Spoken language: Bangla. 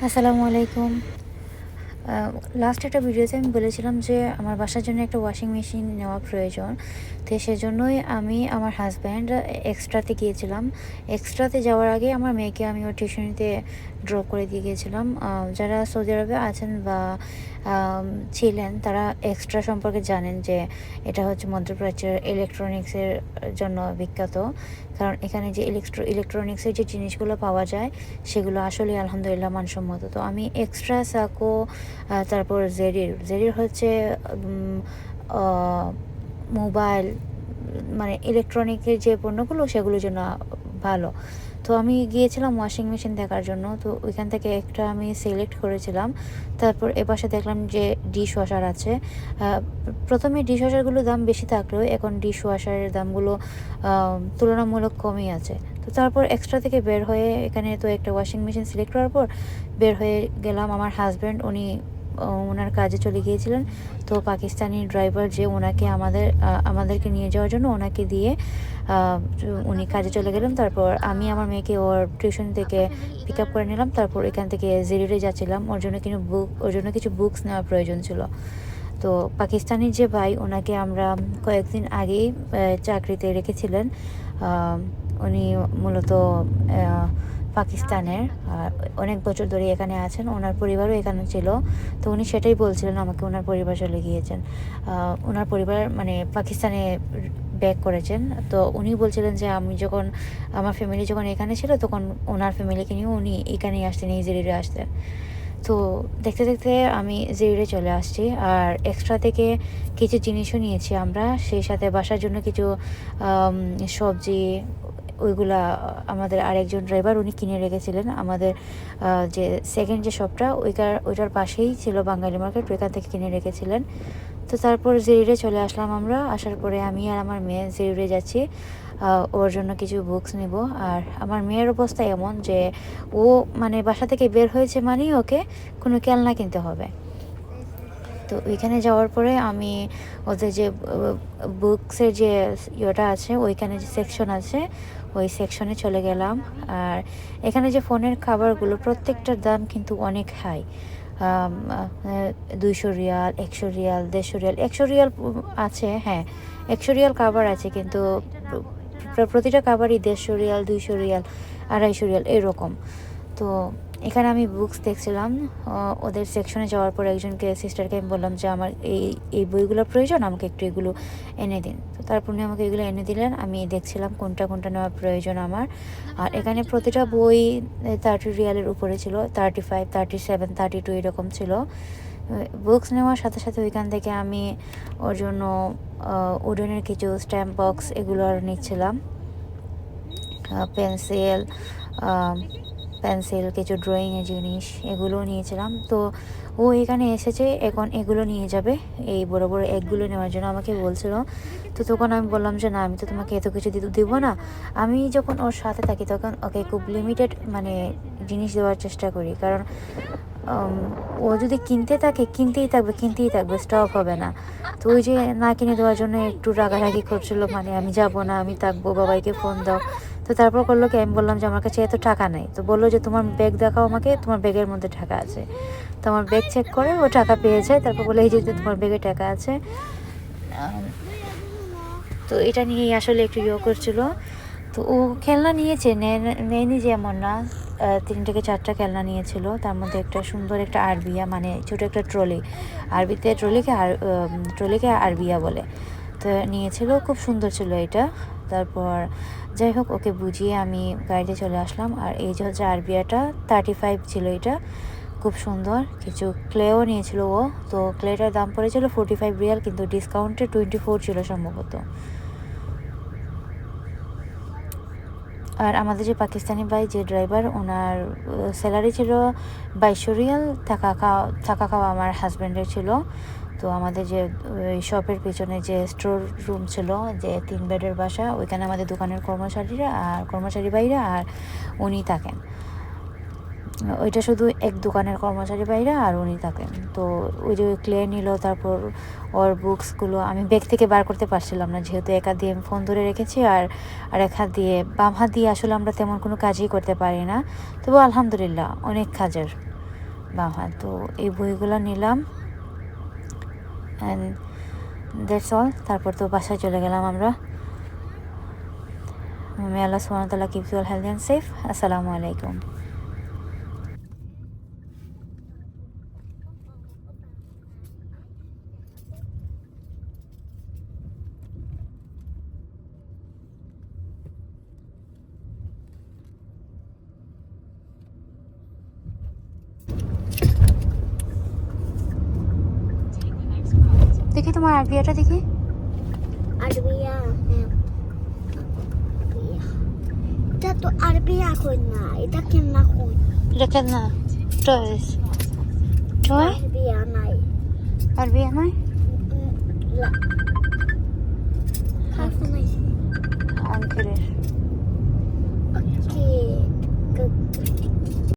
Assalamualaikum. লাস্ট একটা ভিডিওতে আমি বলেছিলাম যে আমার বাসার জন্য একটা ওয়াশিং মেশিন নেওয়া প্রয়োজন। তো সেজন্যই আমি আমার হাজব্যান্ড এক্সট্রাতে গিয়েছিলাম। এক্সট্রাতে যাওয়ার আগে আমার মেয়েকে আমি ওর টিউশনিতে ড্রপ করে দিয়ে গিয়েছিলাম। যারা সৌদি আরবে আছেন বা ছিলেন, তারা এক্সট্রা সম্পর্কে জানেন যে এটা হচ্ছে মধ্যপ্রাচ্যের ইলেকট্রনিক্সের জন্য বিখ্যাত। কারণ এখানে যে ইলেকট্রো ইলেকট্রনিক্সের যে জিনিসগুলো পাওয়া যায়, সেগুলো আসলে আলহামদুলিল্লাহ মানসম্মত। তো আমি এক্সট্রা সাকো তারপর জেরির জেরির হচ্ছে মোবাইল মানে ইলেকট্রনিকের যে পণ্যগুলো সেগুলোর জন্য ভালো। তো আমি গিয়েছিলাম ওয়াশিং মেশিন দেখার জন্য। তো ওইখান থেকে একটা আমি সিলেক্ট করেছিলাম। তারপর এপাশে দেখলাম যে ডিশ ওয়াশার আছে প্রথমে ডিশ ওয়াশারগুলোর দাম বেশি থাকলেও এখন ডিশ ওয়াশারের দামগুলো তুলনামূলক কমই আছে। তো তারপর এক্সট্রা থেকে বের হয়ে এখানে তো একটা ওয়াশিং মেশিন সিলেক্ট করার পর বের হয়ে গেলাম আমার হাজব্যান্ড উনি ওনার কাজে চলে গিয়েছিলেন। তো পাকিস্তানি ড্রাইভার যে ওনাকে আমাদের আমাদেরকে নিয়ে যাওয়ার জন্য ওনাকে দিয়ে উনি কাজে চলে গেলেন। তারপর আমি আমার মেয়েকে ওর টিউশন থেকে পিক আপ করে নিলাম। তারপর এখান থেকে জেরিরে যাচ্ছিলাম। ওর জন্য কিছু বুক ওর জন্য কিছু বুকস নেওয়ার প্রয়োজন ছিল। তো পাকিস্তানি যে ভাই, ওনাকে আমরা কয়েকদিন আগেই চাকরিতে রেখেছিলেন। উনি মূলত পাকিস্তানের অনেক বছর ধরে এখানে আছেন, ওনার পরিবারও এখানে ছিল। তো উনি সেটাই বলছিলেন আমাকে, ওনার পরিবার চলে গিয়েছেন। ওনার পরিবার মানে পাকিস্তানে ব্যাক করেছেন। তো উনি বলছিলেন যে আমি যখন, আমার ফ্যামিলি যখন এখানে ছিল, তখন ওনার ফ্যামিলিকে নিয়ে উনি এখানেই আসতেন, এই জেরিরে আসতেন। তো দেখতে দেখতে আমি জেরিরে চলে আসছি, আর এক্সট্রা থেকে কিছু জিনিসও নিয়েছি আমরা। সেই সাথে বাসার জন্য কিছু সবজি ওইগুলা, আমাদের আরেকজন ড্রাইভার উনি কিনে রেখেছিলেন। আমাদের যে সেকেন্ড যে শপটা ওইটার ওইটার পাশেই ছিল বাঙালি মার্কেট ওইখান থেকে কিনে রেখেছিলেন। তো তারপর জেরিরে চলে আসলাম আমরা। আসার পরে আমি আর আমার মেয়ে জেরিরে যাচ্ছি। ওর জন্য কিছু বুকস নেব। আর আমার মেয়ের অবস্থা এমন যে, ও মানে বাসা থেকে বের হয়েছে মানেই ওকে কোনো খেলনা কিনতে হবে। তো ওইখানে যাওয়ার পরে আমি ওদের যে বুকসের যে ইয়েটা আছে, ওইখানে যে সেকশন আছে, ওই সেকশনে চলে গেলাম। আর এখানে যে ফোনের খাবারগুলো, প্রত্যেকটার দাম কিন্তু অনেক হাই দুইশো রিয়াল, একশো রিয়াল, দেড়শো রিয়াল, একশো রিয়াল আছে হ্যাঁ একশো রিয়াল খাবার আছে, কিন্তু প্রতিটা খাবারই দেড়শো রিয়াল, দুইশো রিয়াল, আড়াইশো রিয়াল, এরকম। তো এখানে আমি বুকস দেখছিলাম ওদের সেকশনে যাওয়ার পর একজনকে সিস্টারকে আমি বললাম যে, আমার এই এই বইগুলোর প্রয়োজন, আমাকে একটু এগুলো এনে দিন। তো তারপর উনি আমাকে এগুলো এনে দিলেন, আমি দেখছিলাম কোনটা কোনটা নেওয়ার প্রয়োজন আমার। আর এখানে প্রতিটা বই থার্টি রিয়ালের উপরে ছিল thirty five thirty seven thirty two এরকম ছিল। বুকস নেওয়ার সাথে সাথে ওইখান থেকে আমি ওর জন্য উডেনের কিছু স্ট্যাম্প বক্স এগুলো আর নিচ্ছিলাম। পেন্সিল পেন্সিল, কিছু ড্রয়িংয়ের জিনিস এগুলো নিয়েছিলাম। তো ও এখানে এসেছে, এখন এগুলো নিয়ে যাবে। এই বড় বড় এগুলো নেওয়ার জন্য আমাকে বলছিল। তো তখন আমি বললাম যে, না, আমি তো তোমাকে এত কিছু দিতে দিব না। আমি যখন ওর সাথে থাকি তখন ওকে খুব লিমিটেড মানে জিনিস দেওয়ার চেষ্টা করি। কারণ ও যদি কিনতে থাকে, কিনতেই থাকবে কিনতেই থাকবে স্টপ হবে না। তো ওই যে না কিনে দেওয়ার জন্য একটু রাগারাগি করছিল মানে আমি যাব না, আমি থাকব, বাবাইকে ফোন দাও। তো তারপর করল কি, আমি বললাম যে আমার কাছে এত টাকা নেই। তো বলল যে, তোমার ব্যাগ দেখাও আমাকে, তোমার ব্যাগের মধ্যে টাকা আছে। তো আমার ব্যাগ চেক করে ও টাকা পেয়ে যায়। তারপর বলে, এই যে তোমার ব্যাগে টাকা আছে। তো এটা নিয়েই আসলে একটু ইয়ে করছিল। তো ও খেলনা নিয়েছে নেয়নি যে এমন না। তিন থেকে চারটা খেলনা নিয়েছিল। তার মধ্যে একটা সুন্দর একটা আরবিয়া মানে ছোট একটা ট্রলি। আরবিতে, ট্রলিকে আর ট্রলিকে আরবিয়া বলে। নিয়েছিল, খুব সুন্দর ছিল এটা। তারপর যাই হোক, ওকে বুঝিয়ে আমি গাড়িতে চলে আসলাম। আর এই যে হচ্ছে আরবিয়াটা থার্টি ফাইভ ছিল এটা, খুব সুন্দর। কিছু ক্লেও নিয়েছিল ও, তো ক্লেটার দাম পড়েছিল ফোর্টি ফাইভ রিয়াল, কিন্তু ডিসকাউন্টে টোয়েন্টি ফোর ছিল সম্ভবত। আর আমাদের যে পাকিস্তানি ভাই, যে ড্রাইভার ওনার স্যালারি ছিল বাইশশো রিয়াল, থাকা খাওয়া থাকা খাওয়া আমার হাজব্যান্ডের ছিল। তো আমাদের যে শপের পিছনে যে স্টোর রুম ছিল, যে তিন বেডের বাসা, ওইখানে আমাদের দোকানের কর্মচারীরা আর কর্মচারী ভাইরা আর উনি থাকেন। ওইটা শুধু এক দোকানের কর্মচারী বাইরে আর উনি থাকেন। তো ওই যে ক্লিয়ার নিল, তারপর ওর বুকসগুলো আমি ব্যাগ থেকে বার করতে পারছিলাম না, যেহেতু এক দিয়ে আমি ফোন ধরে রেখেছি আর আর এক হাত দিয়ে বাম হাত দিয়ে আসলে আমরা তেমন কোনো কাজই করতে পারি না। তবু আলহামদুলিল্লাহ, অনেক কাজের বাম হাত। তো এই বইগুলো নিলাম। অ্যান্ড দ্যাটস অল তারপর তো বাসায় চলে গেলাম আমরা। May Allah সুমতাল্লাহ keeps all health and safe আসসালামু আলাইকুম তোমার আরবিয়াটা দেখি। আরবিয়া হ্যাঁ। আরবিয়া। এটা তো আরবিয়া কই না এটা কেমনা কই? এটা কেন না টয়েস। টয় আরবিয়া নাই। আরবিয়া নাই? লা-